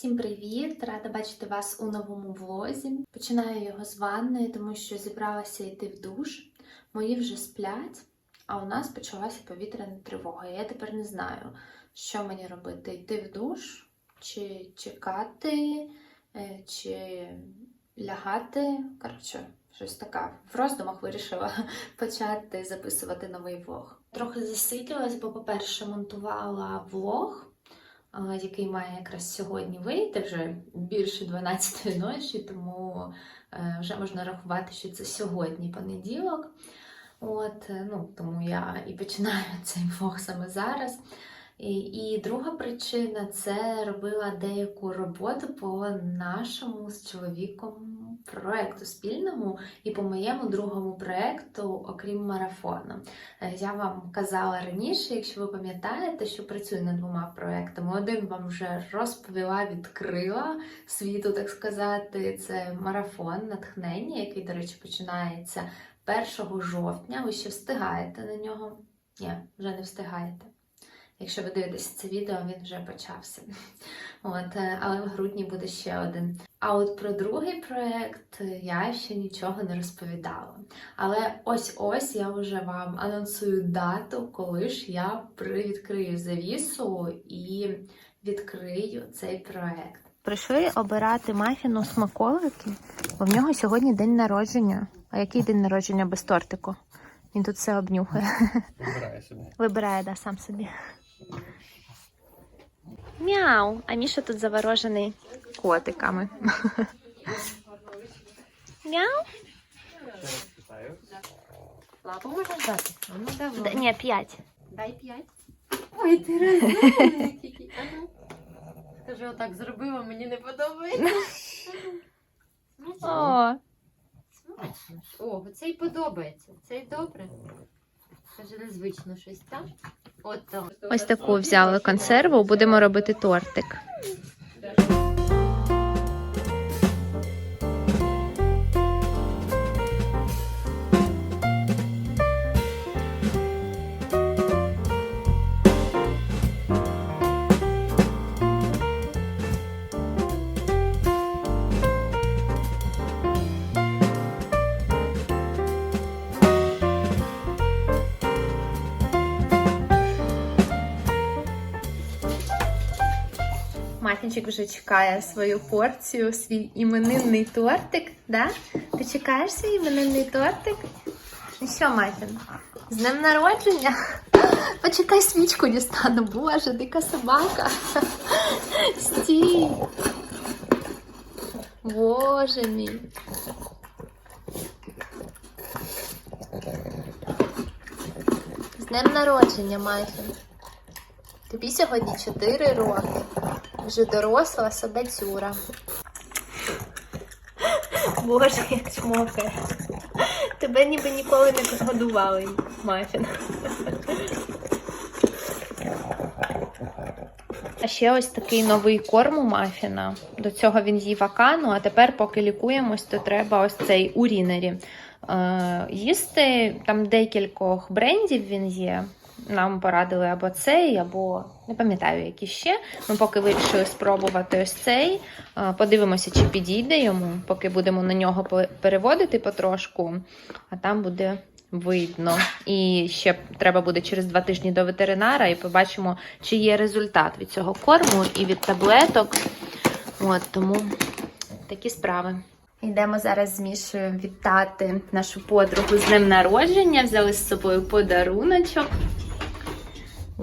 Всім привіт! Рада бачити вас у новому влозі. Починаю його з ванної, тому що зібралася йти в душ. Мої вже сплять, а у нас почалася повітряна тривога. Я тепер не знаю, що мені робити: йти в душ, чи чекати, е, чи лягати. Коротше, щось таке. В роздумах вирішила почати записувати новий влог. Трохи засиділась, бо, по-перше, монтувала влог який має якраз сьогодні вийти вже більше 12 ночі, тому е, вже можна рахувати, що це сьогодні понеділок. От, е, ну, тому я і починаю цей влог саме зараз. І, і друга причина це робила деяку роботу по нашому з чоловіком проекту спільному і по моєму другому проекту, окрім марафону. Е, Я вам казала раніше, якщо ви пам'ятаєте, що працюю над двома проектами. Один вам вже розповіла, відкрила світу, так сказати. Це марафон натхнення, який, до речі, починається 1 жовтня. Ви ще встигаєте на нього? Ні, вже не встигаєте. Якщо ви дивитеся це відео, він вже почався. От, е, але в грудні буде ще один. А от про другий проект я ще нічого не розповідала. Але ось ось я вже вам анонсую дату, коли ж я привідкрию завісу і відкрию цей проект. Прийшли обирати мафіну смаколики, бо в нього сьогодні день народження. А який день народження без тортику? Він тут все обнюхає. Вибирає собі. Вибирає, да, сам собі. Мяу! А Міша тут заворожений котиками. Мяу? Лапу можна дати? Ну, давай. Ні, п'ять. Дай п'ять. Ой, ти розумний. А ну. Отак зробила, мені не подобається. О, О, цей подобається. Цей добре. Ось таку взяли консерву, будемо робити тортик. Матінчик вже чекає свою порцію, свій іменинний тортик. Да? Ти чекаєш свій іменинний тортик? Ну що, Матін? З днем народження? Почекай свічку дістану. Боже, дика собака. Стій. Боже мій. З днем народження, Матін. Тобі сьогодні 4 роки. Вже доросла собацюра. Боже, як чмокає. Тебе ніби ніколи не годували, мафін. А ще ось такий новий корм у мафіна. До цього він їв акану, а тепер, поки лікуємось, то треба ось цей урінері. Е, їсти там декількох брендів він є. Нам порадили або цей, або не пам'ятаю, які ще. Ми поки вирішили спробувати ось цей. Подивимося, чи підійде йому, поки будемо на нього пе- переводити потрошку, а там буде видно. І ще треба буде через два тижні до ветеринара, і побачимо, чи є результат від цього корму і від таблеток. От тому такі справи. Йдемо зараз з Мішою вітати нашу подругу з днем народження. Взяли з собою подаруночок.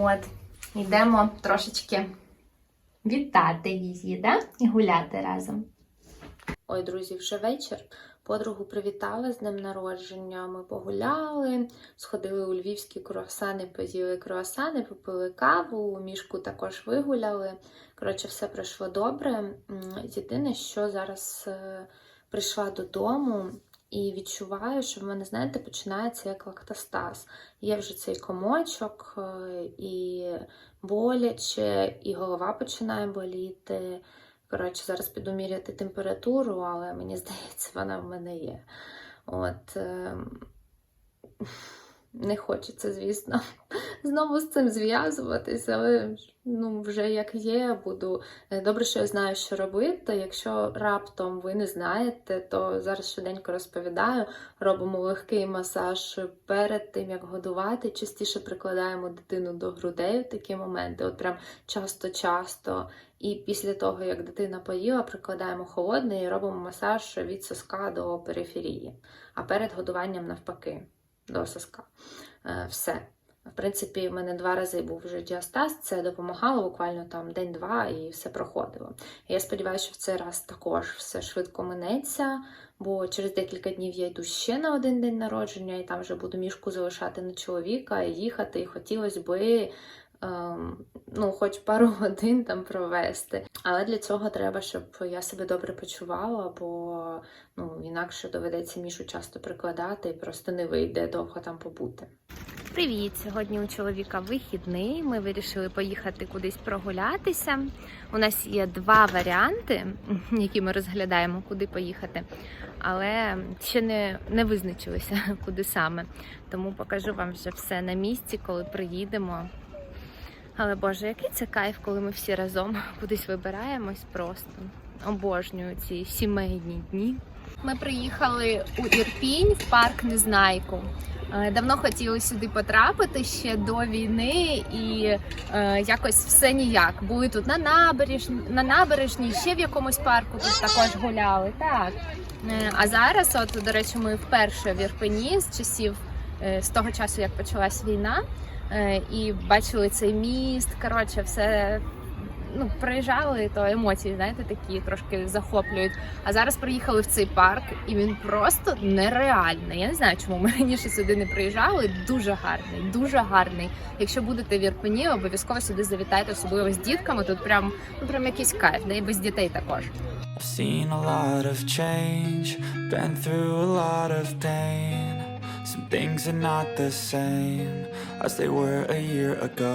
От, йдемо трошечки вітати її, да? І гуляти разом. Ой, друзі, вже вечір. Подругу привітали з днем народження. Ми погуляли, сходили у львівські круасани, поїли круасани, попили каву, мішку також вигуляли. Коротше, все пройшло добре. Єдине, що зараз е, прийшла додому і відчуваю, що в мене, знаєте, починається як лактостаз. Є вже цей комочок, е, і боляче, і голова починає боліти. Коротше, зараз піду міряти температуру, але мені здається, вона в мене є. От. ем, Не хочеться, звісно, знову з цим зв'язуватись, але ну, вже як є, буду. Е, Добре, що я знаю, що робити. Якщо раптом ви не знаєте, то зараз швиденько розповідаю. Робимо легкий масаж перед тим, як годувати. Частіше прикладаємо дитину до грудей в такі моменти. От прям часто-часто. І після того, як дитина поїла, прикладаємо холодний і робимо масаж від соска до периферії. А перед годуванням навпаки, до соска. Е, Все. В принципі, в мене два рази був вже діастаз, це допомагало буквально там день-два і все проходило. Я сподіваюся, що в цей раз також все швидко минеться, бо через декілька днів я йду ще на один день народження, і там вже буду мішку залишати на чоловіка і їхати. І хотілося би ем, ну, хоч пару годин там провести. Але для цього треба, щоб я себе добре почувала, бо ну, інакше доведеться мішу часто прикладати і просто не вийде довго там побути. Привіт! Сьогодні у чоловіка вихідний. Ми вирішили поїхати кудись прогулятися. У нас є два варіанти, які ми розглядаємо, куди поїхати, але ще не, не визначилися, куди саме. Тому покажу вам вже все на місці, коли приїдемо. Але Боже, який це кайф, коли ми всі разом кудись вибираємось просто. Обожнюю ці сімейні дні. Ми приїхали у Ірпінь в парк Незнайку. Е, Давно хотіли сюди потрапити ще до війни, і е, якось все ніяк. Були тут на набережні, на набережній, ще в якомусь парку тут також гуляли. Так. Е, а зараз, от, до речі, ми вперше в Ірпені з часів е, з того часу, як почалась війна, е, і бачили цей міст. Коротше, все. Ну, приїжджали, то емоції, знаєте, такі трошки захоплюють. А зараз приїхали в цей парк, і він просто нереальний. Я не знаю, чому ми раніше сюди не приїжджали. Дуже гарний, дуже гарний. Якщо будете в Ірпені, обов'язково сюди завітайте, особливо з дітками. Тут прям ну прям якийсь кайф, да і без дітей також. I've seen a lot of change, been through a lot of pain. Some things are not the same as they were a year ago.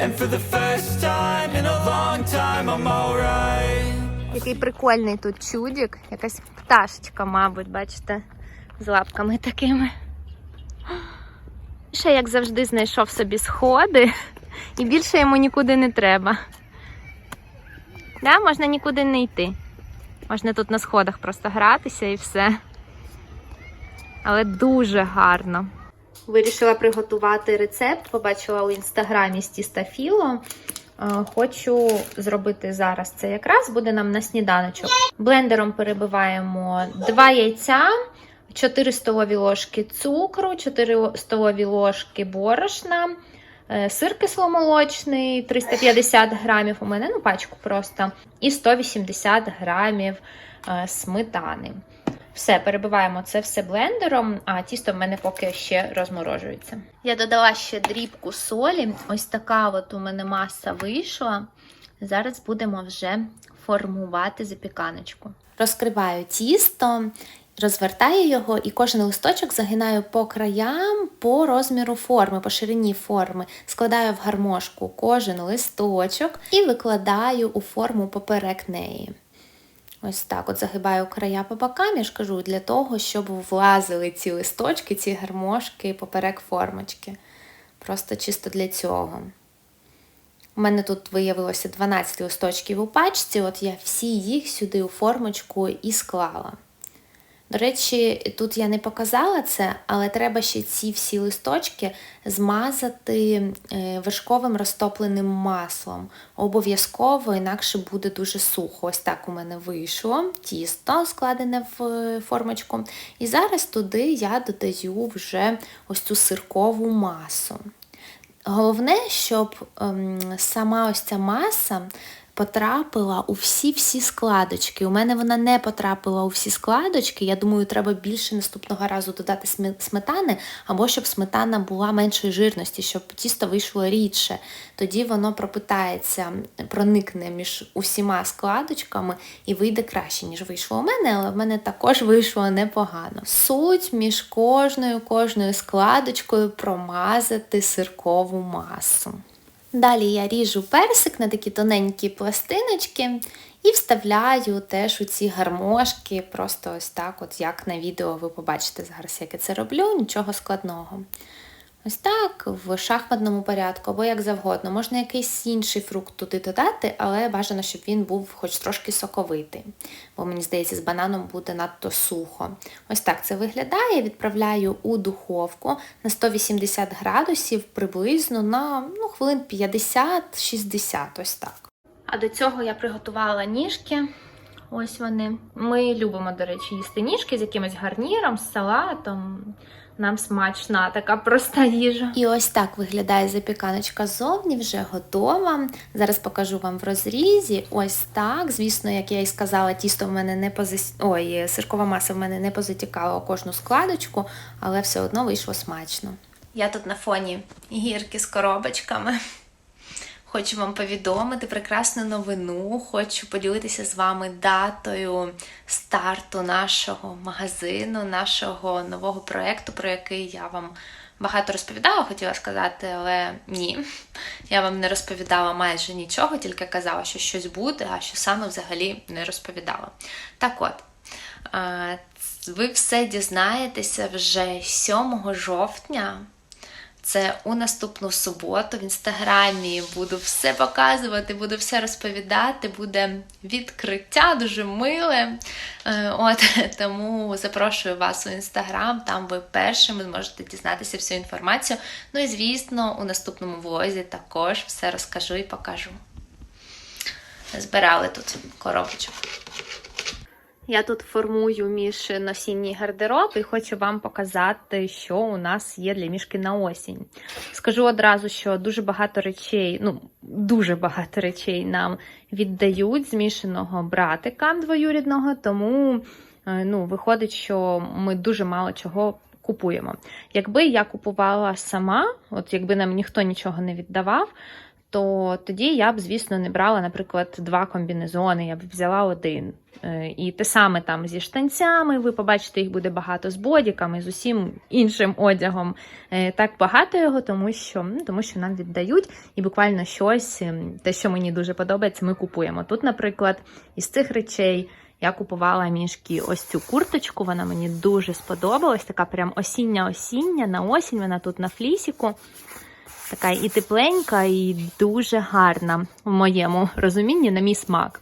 And for the first time in a long time, I'm alright. Який прикольний тут чудик, якась пташечка, мабуть, бачите, з лапками такими. Ще, як завжди, знайшов собі сходи, і більше йому нікуди не треба. Да, можна нікуди не йти. Можна тут на сходах просто гратися і все. Але дуже гарно. Вирішила приготувати рецепт, побачила у інстаграмі з тіста Філо. Е, Хочу зробити зараз це якраз буде нам на сніданочок. Блендером перебиваємо 2 яйця, 4 столові ложки цукру, 4 столові ложки борошна, е, сир кисломолочний 350 грамів у мене, ну пачку просто, і 180 грамів е, сметани. Все, перебиваємо це все блендером, а тісто в мене поки ще розморожується. Я додала ще дрібку солі. Ось така от у мене маса вийшла. Зараз будемо вже формувати запіканочку. Розкриваю тісто, розвертаю його і кожен листочок загинаю по краям по розміру форми, по ширині форми. Складаю в гармошку кожен листочок і викладаю у форму поперек неї. Ось так от загибаю края по бокам, я ж кажу, для того, щоб влазили ці листочки, ці гармошки поперек формочки. Просто чисто для цього. У мене тут виявилося 12 листочків у пачці, от я всі їх сюди у формочку і склала. До речі, тут я не показала це, але треба ще ці всі листочки змазати е, вершковим розтопленим маслом. Обов'язково, інакше буде дуже сухо. Ось так у мене вийшло тісто, складене в е, формочку. І зараз туди я додаю вже ось цю сиркову масу. Головне, щоб ем, сама ось ця маса потрапила у всі-всі складочки. У мене вона не потрапила у всі складочки. Я думаю, треба більше наступного разу додати сметани, або щоб сметана була меншої жирності, щоб тісто вийшло рідше. Тоді воно пропитається, проникне між усіма складочками і вийде краще, ніж вийшло у мене, але в мене також вийшло непогано. Суть між кожною кожною складочкою промазати сиркову масу. Далі я ріжу персик на такі тоненькі пластиночки і вставляю теж у ці гармошки, просто ось так, от як на відео ви побачите зараз, як я це роблю, нічого складного. Ось так, в шахматному порядку, або як завгодно. Можна якийсь інший фрукт туди додати, але бажано, щоб він був хоч трошки соковитий. Бо мені здається, з бананом буде надто сухо. Ось так це виглядає. Відправляю у духовку на 180 градусів приблизно на ну, хвилин 50-60, ось так. А до цього я приготувала ніжки. Ось вони. Ми любимо, до речі, їсти ніжки з якимось гарніром, з салатом. Нам смачна така проста їжа. І ось так виглядає запіканочка зовні, вже готова. Зараз покажу вам в розрізі. Ось так. Звісно, як я і сказала, тісто в мене не позас... Ой, сиркова маса в мене не позатікала кожну складочку, але все одно вийшло смачно. Я тут на фоні гірки з коробочками. Хочу вам повідомити прекрасну новину. Хочу поділитися з вами датою старту нашого магазину, нашого нового проєкту, про який я вам багато розповідала, хотіла сказати, але ні. Я вам не розповідала майже нічого, тільки казала, що щось буде, а що саме взагалі не розповідала. Так от. Ви все дізнаєтеся вже 7 жовтня. Це у наступну суботу в інстаграмі буду все показувати, буду все розповідати. Буде відкриття дуже миле. Е, От тому запрошую вас у інстаграм. Там ви першими зможете дізнатися всю інформацію. Ну і звісно, у наступному влозі також все розкажу і покажу. Збирали тут коробочок. Я тут формую між носінній гардероб і хочу вам показати, що у нас є для мішки на осінь. Скажу одразу, що дуже багато речей, ну, дуже багато речей нам віддають змішаного братика двоюрідного, тому е, ну, виходить, що ми дуже мало чого купуємо. Якби я купувала сама, от якби нам ніхто нічого не віддавав, то тоді я б, звісно, не брала, наприклад, два комбінезони, я б взяла один. Е, І те саме там зі штанцями, ви побачите, їх буде багато з бодіками, з усім іншим одягом. Е, Так багато його, тому що, тому що нам віддають, і буквально щось, ем, те, що мені дуже подобається, ми купуємо. Тут, наприклад, із цих речей. Я купувала мішки ось цю курточку, вона мені дуже сподобалась. Така прям осіння-осіння, на осінь вона тут на флісіку. Така і тепленька, і дуже гарна в моєму розумінні, на мій смак.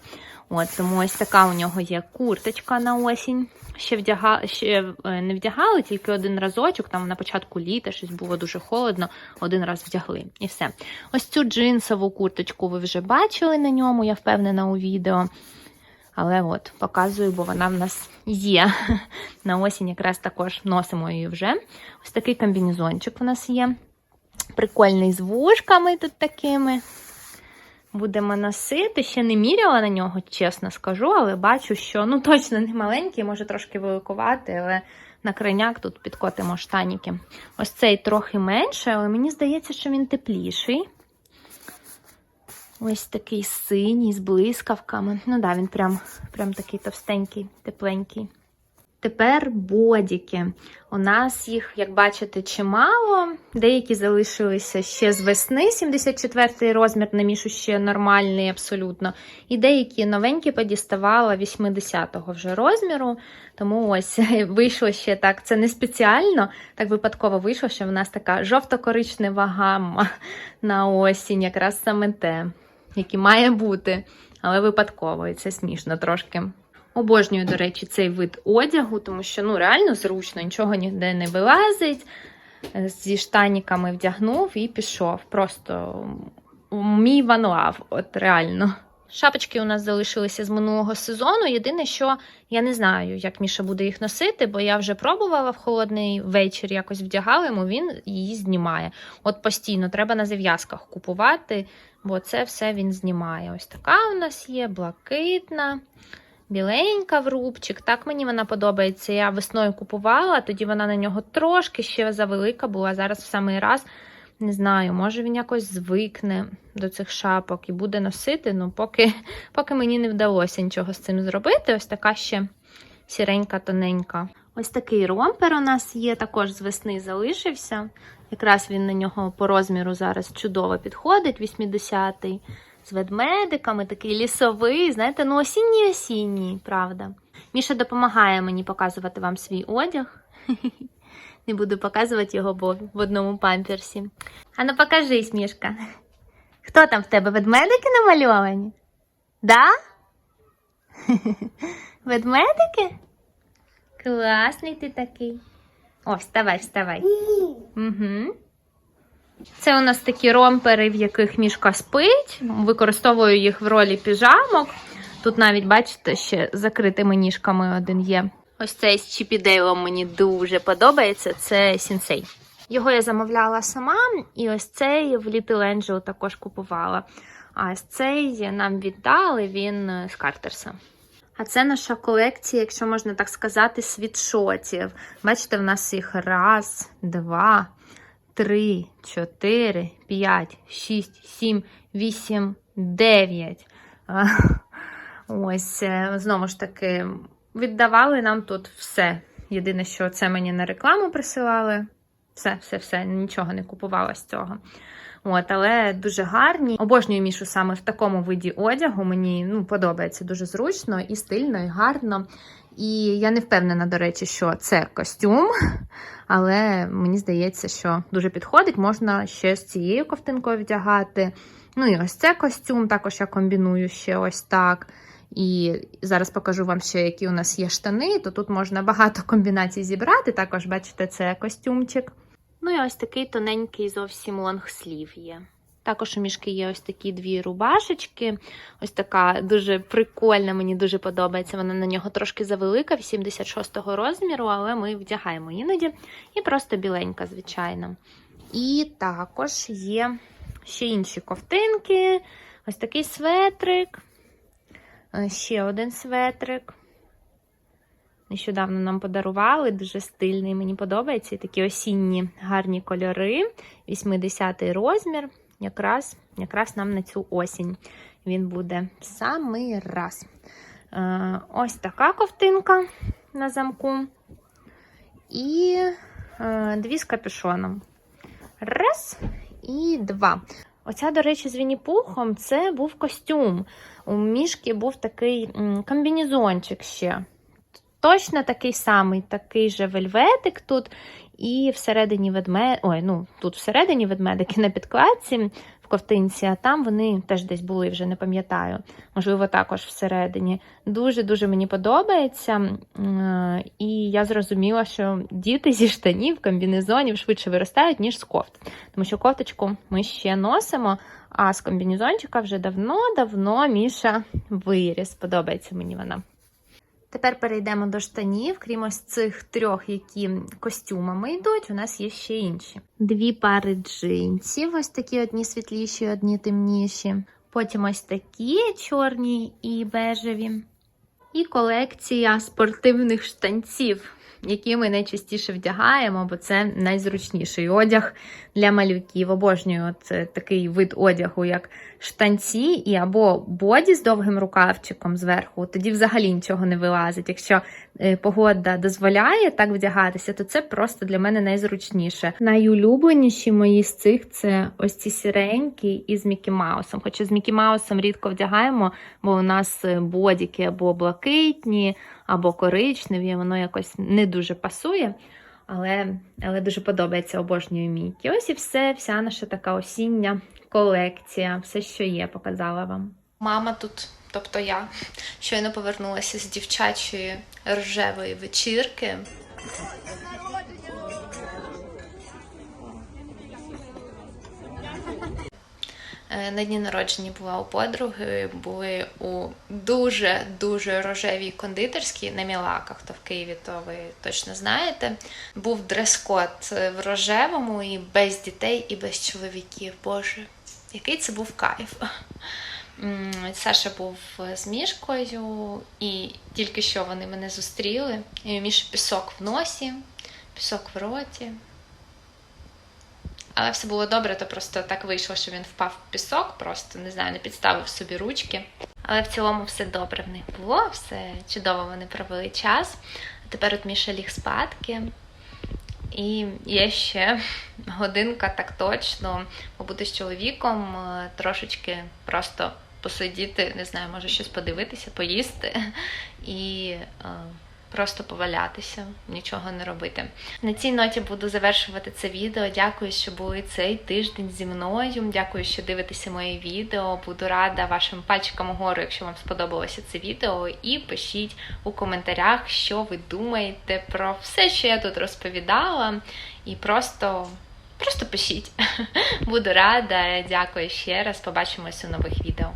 От, тому ось така у нього є курточка на осінь. Ще вдяга... ще е, не вдягали, тільки один разочок, там на початку літа щось було дуже холодно, один раз вдягли. І все. Ось цю джинсову курточку ви вже бачили на ньому, я впевнена у відео. Але от, показую, бо вона в нас є. На осінь якраз також носимо її вже. Ось такий комбінезончик у нас є. Прикольний з вушками тут такими. Будемо носити. Ще не міряла на нього, чесно скажу, але бачу, що ну точно не маленький, може трошки великувати, але на крайняк тут підкотимо штаніки. Ось цей трохи менше, але мені здається, що він тепліший. Ось такий синій з блискавками. Ну да, він прям, прям такий товстенький, тепленький. Тепер бодіки. У нас їх, як бачите, чимало. Деякі залишилися ще з весни, 74-й розмір, на мішу ще нормальний абсолютно. І деякі новенькі подіставала 80-го вже розміру. Тому ось вийшло ще так. Це не спеціально, так випадково вийшло, що в нас така жовто-коричнева гамма на осінь, якраз саме те, які має бути, але випадково, і це смішно трошки. Обожнюю, до речі, цей вид одягу, тому що ну реально зручно, нічого ніде не вилазить. Е, Зі штаніками вдягнув і пішов. Просто мій love, от реально. Шапочки у нас залишилися з минулого сезону. Єдине, що я не знаю, як Міша буде їх носити, бо я вже пробувала в холодний вечір, якось вдягала йому, він її знімає. От постійно треба на зав'язках купувати, бо це все він знімає. Ось така у нас є, блакитна, біленька в рубчик. Так мені вона подобається. Я весною купувала, тоді вона на нього трошки ще завелика була. Зараз в самий раз. Не знаю, може він якось звикне до цих шапок і буде носити, ну поки, поки мені не вдалося нічого з цим зробити. Ось така ще сіренька, тоненька. Ось такий ромпер у нас є, також з весни залишився. Якраз він на нього по розміру зараз чудово підходить, 80-й. З ведмедиками, такий лісовий, знаєте, ну осінній-осінній, правда. Міша допомагає мені показувати вам свій одяг. Не буду показувати його, бо в одному памперсі. А ну покажись, Мішка. Хто там в тебе? Ведмедики намальовані? Да? Ведмедики? Класний ти такий. О, вставай, вставай. Угу. Це у нас такі ромпери, в яких мішка спить. Використовую їх в ролі піжамок. Тут навіть, бачите, ще закритими ніжками один є. Ось цей з Чіпідейлом мені дуже подобається. Це сінсей. Його я замовляла сама, і ось цей в Little Angel також купувала. А ось цей нам віддали він з Картерса. А це наша колекція, якщо можна так сказати, світшотів. Бачите, в нас їх раз, два, три, чотири, п'ять, шість, сім, вісім, дев'ять. А, Ось, е, знову ж таки, віддавали нам тут все. Єдине, що це мені на рекламу присилали. Все, все, все, нічого не купувала з цього. От, але дуже гарні. Обожнюю мішу саме в такому виді одягу. Мені ну, подобається дуже зручно і стильно, і гарно. І я не впевнена, до речі, що це костюм, але мені здається, що дуже підходить. Можна ще з цією ковтинкою вдягати. Ну і ось це костюм, також я комбіную ще ось так. І зараз покажу вам ще, які у нас є штани. То тут можна багато комбінацій зібрати. Також, бачите, це костюмчик. Ну і ось такий тоненький зовсім лонгслів є. Також у мішки є ось такі дві рубашечки. Ось така дуже прикольна, мені дуже подобається. Вона на нього трошки завелика, 86-го розміру, але ми вдягаємо іноді. І просто біленька, звичайно. І також є ще інші ковтинки. Ось такий светрик. Е, Ще один светрик. Нещодавно нам подарували, дуже стильний, мені подобається. І такі осінні гарні кольори. 80-й розмір. Якраз, якраз нам на цю осінь він буде самий раз. Е, ось така ковтинка на замку. І е, дві з капюшоном. Раз і два. Оця, до речі, з Вінні-Пухом це був костюм. У мішки був такий комбінезончик ще. Точно такий самий, такий же вельветик тут. І всередині ведмедик, ой, ну тут всередині ведмедики на підкладці в ковтинці, а там вони теж десь були, вже не пам'ятаю. Можливо, також всередині. Дуже-дуже мені подобається. І я зрозуміла, що діти зі штанів, комбінезонів швидше виростають, ніж з кофт. Тому що кофточку ми ще носимо, а з комбінезончика вже давно-давно Міша виріс. Подобається мені вона. Тепер перейдемо до штанів. Крім ось цих трьох, які костюмами йдуть, у нас є ще інші. Дві пари джинсів, ось такі одні світліші, одні темніші. Потім ось такі чорні і бежеві. І колекція спортивних штанців, які ми найчастіше вдягаємо, бо це найзручніший одяг для малюків. Обожнюю от е, такий вид одягу, як штанці, і або боді з довгим рукавчиком зверху, тоді взагалі нічого не вилазить. Якщо е, погода дозволяє так вдягатися, то це просто для мене найзручніше. Найулюбленіші мої з цих це ось ці сіренькі із Мікі Маусом. Хоча з Мікі Маусом рідко вдягаємо, бо у нас е, бодіки або блакитні, або коричневі, воно якось не дуже пасує. Але, але дуже подобається обожнюю Мікі. Ось і все, вся наша така осіння колекція. Все, що є, показала вам. Мама тут, тобто я, щойно повернулася з дівчачої рожевої вечірки. Е, На дні народження була у подруги, були у дуже-дуже рожевій кондитерській на Мілаках, хто в Києві, то ви точно знаєте. Був дрес-код в рожевому і без дітей, і без чоловіків. Боже, який це був кайф. Саша був з мішкою, і тільки що вони мене зустріли. І у пісок в носі, пісок в роті. Але все було добре, то просто так вийшло, що він впав в пісок, просто не знаю, не підставив собі ручки. Але в цілому все добре в них було, все чудово вони провели час. А тепер от Міша ліг спадки. І є ще годинка так точно побути з чоловіком, е, трошечки просто посидіти, не знаю, може щось подивитися, поїсти. І е, просто повалятися, нічого не робити. На цій ноті буду завершувати це відео. Дякую, що були цей тиждень зі мною. Дякую, що дивитеся моє відео. Буду рада вашим пальчикам угору, якщо вам сподобалося це відео. І пишіть у коментарях, що ви думаєте про все, що я тут розповідала. І просто. Просто пишіть. Буду рада. Дякую ще раз. Побачимось у нових відео.